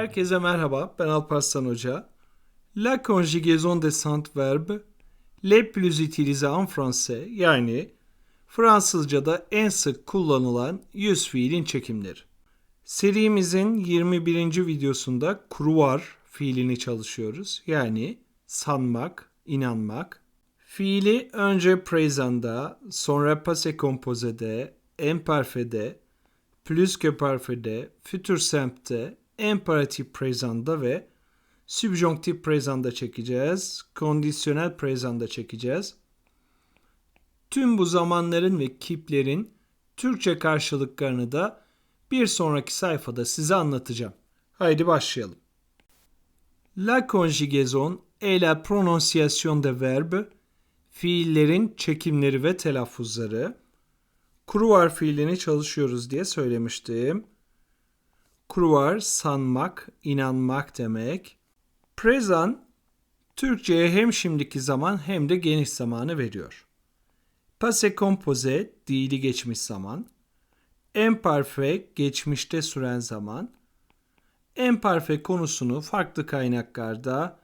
Herkese merhaba, ben Alparslan Hoca. La conjugaison des saint verbes les plus utilisés en français yani Fransızca'da en sık kullanılan yüz fiilin çekimleri. Serimizin 21. videosunda croire fiilini çalışıyoruz. Yani sanmak, inanmak. Fiili önce présent'da, sonra passé composé'de, imparfait'de, plus que parfait'de, futur simple'de, imperatif présent'da ve subjonctif présent'da çekeceğiz. Kondisyonel présent'da çekeceğiz. Tüm bu zamanların ve kiplerin Türkçe karşılıklarını da bir sonraki sayfada size anlatacağım. Haydi başlayalım. La conjugaison et la prononciation des verbes fiillerin çekimleri ve telaffuzları. Croire fiilini çalışıyoruz diye söylemiştim. Croire sanmak, inanmak demek. Present Türkçe'ye hem şimdiki zaman hem de geniş zamanı veriyor. Passé composé dili geçmiş zaman. Imparfait geçmişte süren zaman. Imparfait konusunu farklı kaynaklarda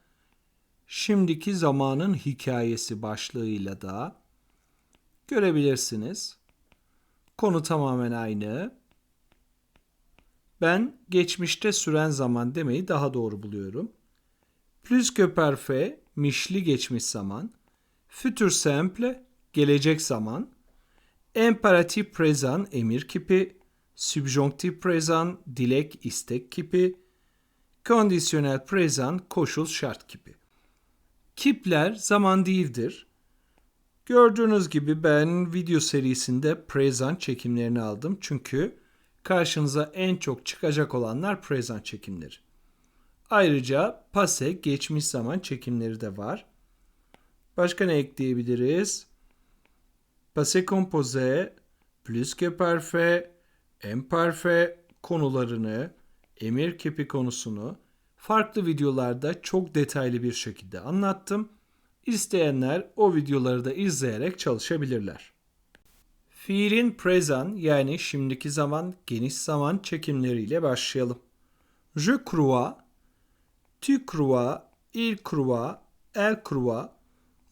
şimdiki zamanın hikayesi başlığıyla da görebilirsiniz. Konu tamamen aynı. Ben geçmişte süren zaman demeyi daha doğru buluyorum. Plus que parfait, mişli geçmiş zaman. Futur simple, gelecek zaman. Imperatif présent, emir kipi. Subjonctif présent, dilek, istek kipi. Kondisyonel présent, koşul, şart kipi. Kipler zaman değildir. Gördüğünüz gibi ben video serisinde present çekimlerini aldım. Çünkü karşınıza en çok çıkacak olanlar present çekimleri. Ayrıca pase geçmiş zaman çekimleri de var. Başka ne ekleyebiliriz? Passé composé, plus que parfait, imparfait konularını, emir kipi konusunu farklı videolarda çok detaylı bir şekilde anlattım. İsteyenler o videoları da izleyerek çalışabilirler. Fiilin present yani şimdiki zaman, geniş zaman çekimleriyle başlayalım. Je crois, tu crois, il croit, elle croit,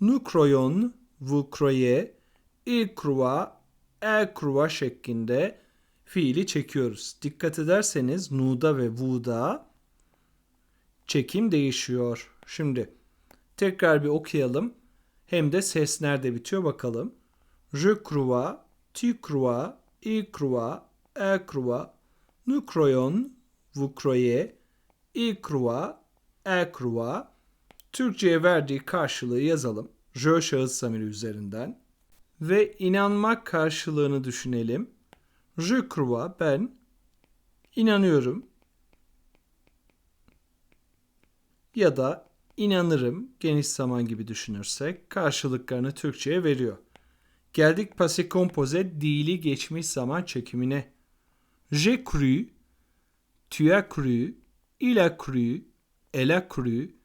nous croyons, vous croyez, il croit, elle croit şeklinde fiili çekiyoruz. Dikkat ederseniz nu'da ve vu'da çekim değişiyor. Şimdi tekrar bir okuyalım. Hem de ses nerede bitiyor bakalım. Je crois, tu crois, il croit, elle croit, nous croyons, vous. Türkçe'ye verdiği karşılığı yazalım. Je şahıs zamiri üzerinden. Ve inanmak karşılığını düşünelim. Je crois, ben inanıyorum. Ya da inanırım geniş zaman gibi düşünürsek karşılıklarını Türkçe'ye veriyor. Geldik passé composé dili geçmiş zaman çekimine. J'ai cru, tu as cru, il a cru, elle a cru,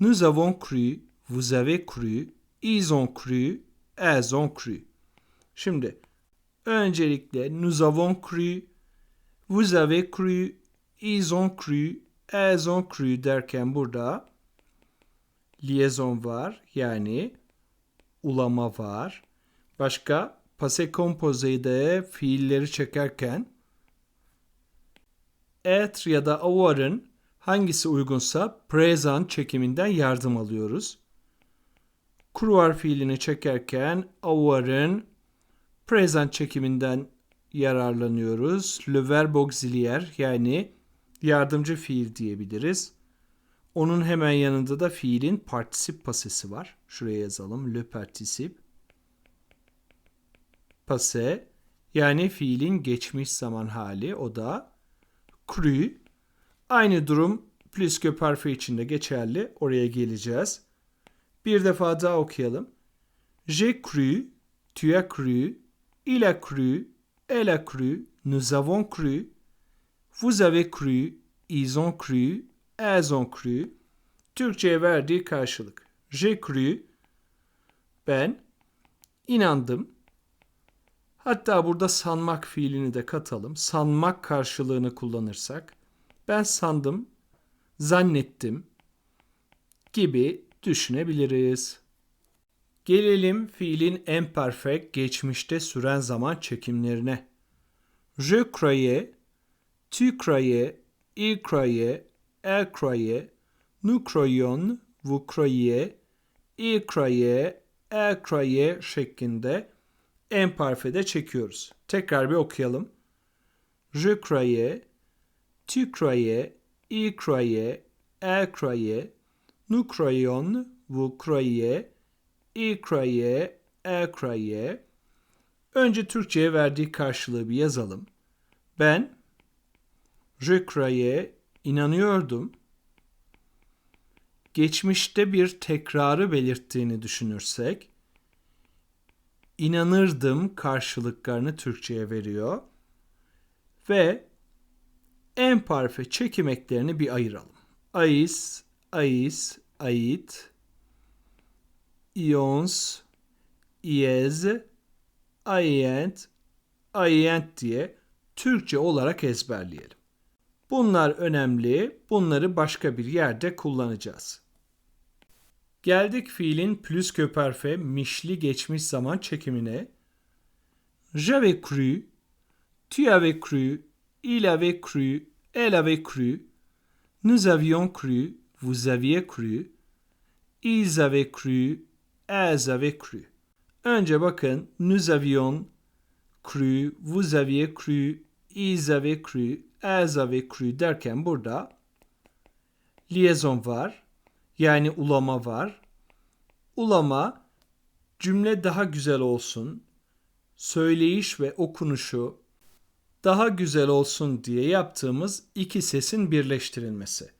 nous avons cru, vous avez cru, ils ont cru, elles ont cru. Şimdi öncelikle nous avons cru, vous avez cru, ils ont cru, elles ont cru derken burada liaison var yani ulama var. Başka passé composé'de fiilleri çekerken être ya da avar'ın hangisi uygunsa present çekiminden yardım alıyoruz. Croire fiilini çekerken avar'ın present çekiminden yararlanıyoruz. Le verbe auxiliaire yani yardımcı fiil diyebiliriz. Onun hemen yanında da fiilin partisip pasesi var. Şuraya yazalım. Le particip. Passé yani fiilin geçmiş zaman hali o da cru. Aynı durum plus que parfait için de geçerli. Oraya geleceğiz. Bir defa daha okuyalım. J'ai cru, tu as cru, il a cru, elle a cru, nous avons cru, vous avez cru, ils ont cru, elles ont cru. Türkçe'ye verdiği karşılık. J'ai cru, ben inandım. Hatta burada sanmak fiilini de katalım. Sanmak karşılığını kullanırsak ben sandım, zannettim gibi düşünebiliriz. Gelelim fiilin imperfect geçmişte süren zaman çekimlerine. Je croyais, tu croyais, il croyait, elle croyait, nous croyions, vous croyiez, il croyait, elle croyait şeklinde imperfect'e çekiyoruz. Tekrar bir okuyalım. Je croyais, tu croyais, il croyait, elle croyait, nous croyions, vous croyiez, il croyait, elle croyait. Önce Türkçe'ye verdiği karşılığı bir yazalım. Ben, je croyais, inanıyordum. Geçmişte bir tekrarı belirttiğini düşünürsek, inanırdım karşılıklarını Türkçe'ye veriyor. Ve en parfe çekim eklerini bir ayıralım. Ais, ais, ait, ions, iez, aient, aient diye Türkçe olarak ezberleyelim. Bunlar önemli. Bunları başka bir yerde kullanacağız. Geldik fiilin plus parfait mişli geçmiş zaman çekimine. J'avais cru, tu avais cru, il avait cru, elle avait cru, nous avions cru, vous aviez cru, ils avaient cru, elles avaient cru. Önce bakın nous avions cru, vous aviez cru, ils avaient cru, elles avaient cru derken burada liaison var. Yani ulama var. Ulama cümle daha güzel olsun, söyleyiş ve okunuşu daha güzel olsun diye yaptığımız iki sesin birleştirilmesi.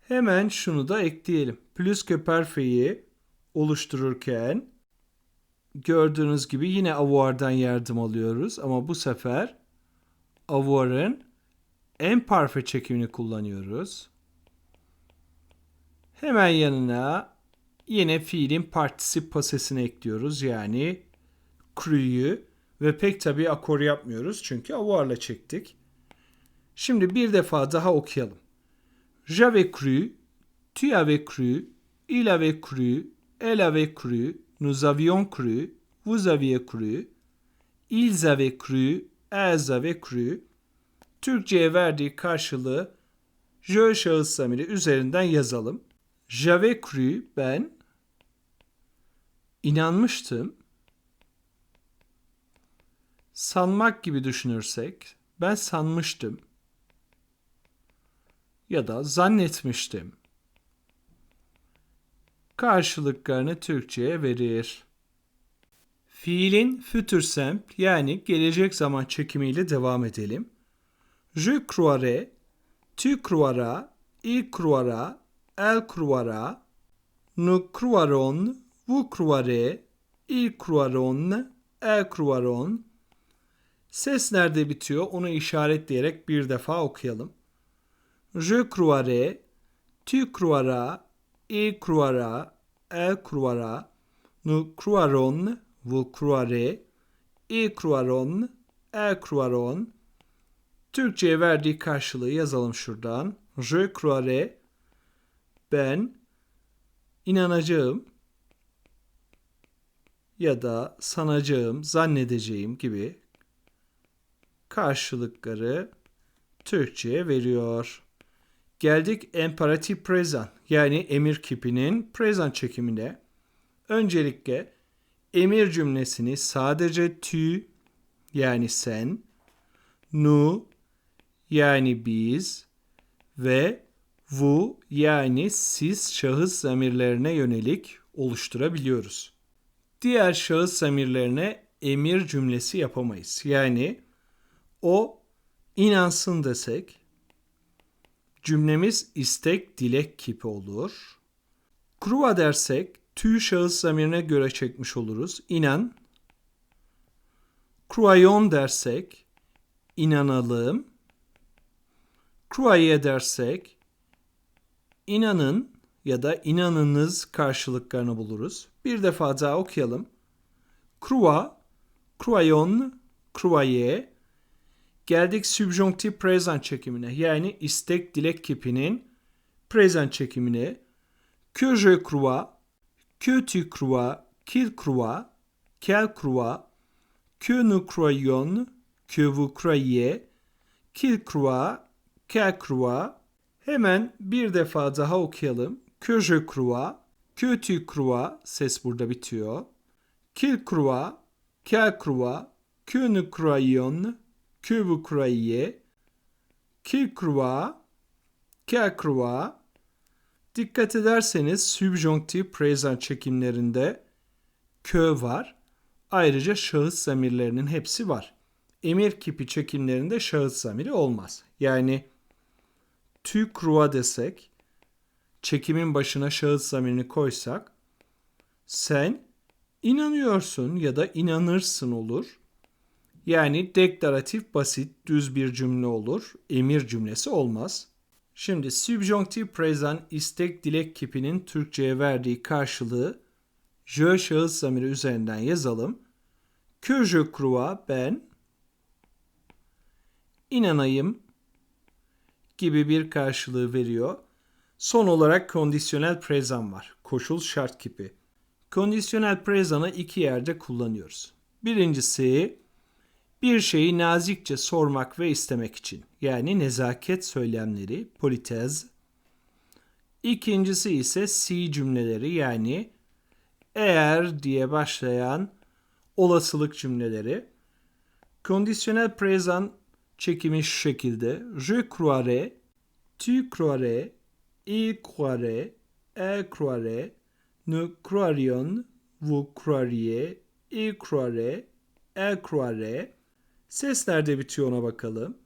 Hemen şunu da ekleyelim. Plus parfait'i oluştururken gördüğünüz gibi yine avoir'dan yardım alıyoruz ama bu sefer avoir'ın en parfait çekimini kullanıyoruz. Hemen yanına yine fiilin partisip pasesini ekliyoruz. Yani cru'yu ve pek tabi akor yapmıyoruz çünkü avoir'la çektik. Şimdi bir defa daha okuyalım. J'avais cru, tu avais cru, il avait cru, elle avait cru, nous avions cru, vous aviez cru, ils avaient cru, elles avaient cru. Türkçe'ye verdiği karşılığı je şahıs zamiri üzerinden yazalım. J'avais cru ben inanmıştım. Sanmak gibi düşünürsek ben sanmıştım ya da zannetmiştim. Karşılıklarını Türkçe'ye verir. Fiilin futur simple yani gelecek zaman çekimiyle devam edelim. Je croirais, tu croiras, il croira, elle croira, nous croirons, vous croirez, ils croiront, elles croiront. Ses nerede bitiyor onu işaretleyerek bir defa okuyalım. Je croirais, tu croiras, il croira, elle croira, nous croirons, vous croirez, ils croiront, elles croiront. Türkçe'ye verdiği karşılığı yazalım şuradan. Je croirais, ben inanacağım ya da sanacağım, zannedeceğim gibi karşılıkları Türkçe'ye veriyor. Geldik imperatif present yani emir kipinin present çekimine. Öncelikle emir cümlesini sadece tu yani sen, nu yani biz ve vu yani siz şahıs zamirlerine yönelik oluşturabiliyoruz. Diğer şahıs zamirlerine emir cümlesi yapamayız. Yani o inansın desek cümlemiz istek dilek kipi olur. Kruva dersek tü şahıs zamirine göre çekmiş oluruz. İnan. Croyon dersek inanalım. Croyez dersek inanın ya da inanınız karşılıklarını buluruz. Bir defa daha okuyalım. Croix, croyon, croyez. Geldik subjonktif present çekimine. Yani istek dilek kipinin present çekimini que je crois, que tu crois, qu'il croit, qu'elle croit, que nous croyons, que vous croyez, qu'il croit, qu'elle croit. Hemen bir defa daha okuyalım. Que je crois, que tu crois, ses burada bitiyor. Qu'il croit, qu'elle croit, que nous croyons, que vous croyez, qu'il croit, qu'elle croit. Dikkat ederseniz subjonktif present çekimlerinde kö var. Ayrıca şahıs zamirlerinin hepsi var. Emir kipi çekimlerinde şahıs zamiri olmaz. Yani croix desek, çekimin başına şahıs zamirini koysak, sen inanıyorsun ya da inanırsın olur. Yani deklaratif basit düz bir cümle olur. Emir cümlesi olmaz. Şimdi subjonktif present istek dilek kipinin Türkçe'ye verdiği karşılığı je şahıs zamiri üzerinden yazalım. Que je crois ben inanayım gibi bir karşılığı veriyor. Son olarak kondisyonel present var. Koşul şart kipi. Kondisyonel present'ı iki yerde kullanıyoruz. Birincisi bir şeyi nazikçe sormak ve istemek için. Yani nezaket söylemleri, politez. İkincisi ise si cümleleri yani eğer diye başlayan olasılık cümleleri. Kondisyonel present çekimi şu şekilde. Je croirais, tu croirais, il croirait, elle croirait, nous croirions, vous croiriez, il croirait, elle croirait. Ses nerede bitiyor ona bakalım.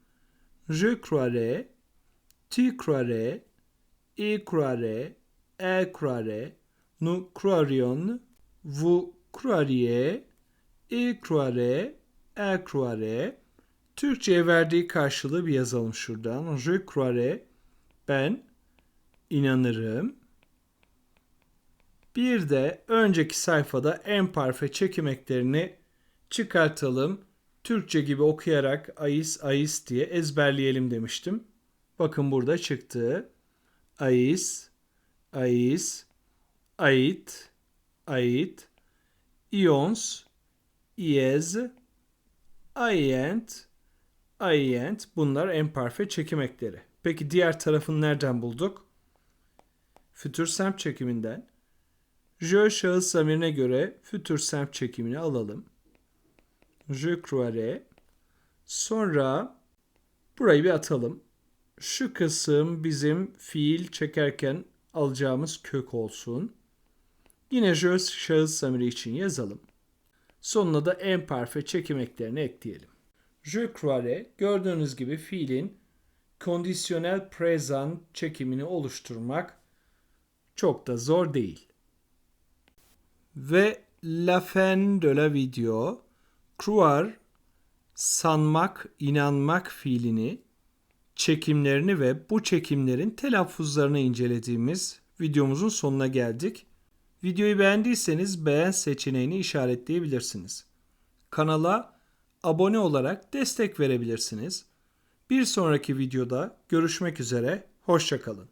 Je croirais, tu croirais, il croirait, elle croirait, nous croirions, vous croiriez, il croirait, elle croirait. Türkçe'ye verdiği karşılığı bir yazalım şuradan. Je croirais, ben inanırım. Bir de önceki sayfada en parfe çekim eklerini çıkartalım. Türkçe gibi okuyarak ais ais diye ezberleyelim demiştim. Bakın burada çıktı. Ais, ais, ait, ait, ions, iez, aient, aient bunlar emparfe çekim ekleri. Peki diğer tarafını nereden bulduk? Fütür semt çekiminden. Je şahıs zamirine göre fütür semt çekimini alalım. Je croirais. Sonra burayı bir atalım. Şu kısım bizim fiil çekerken alacağımız kök olsun. Yine je şahıs zamiri için yazalım. Sonuna da en parfe çekim eklerini ekleyelim. Je croirais gördüğünüz gibi fiilin kondisyonel present çekimini oluşturmak çok da zor değil. Ve la fin de la video croire sanmak, inanmak fiilini çekimlerini ve bu çekimlerin telaffuzlarını incelediğimiz videomuzun sonuna geldik. Videoyu beğendiyseniz beğen seçeneğini işaretleyebilirsiniz. Kanala abone olarak destek verebilirsiniz. Bir sonraki videoda görüşmek üzere, hoşçakalın.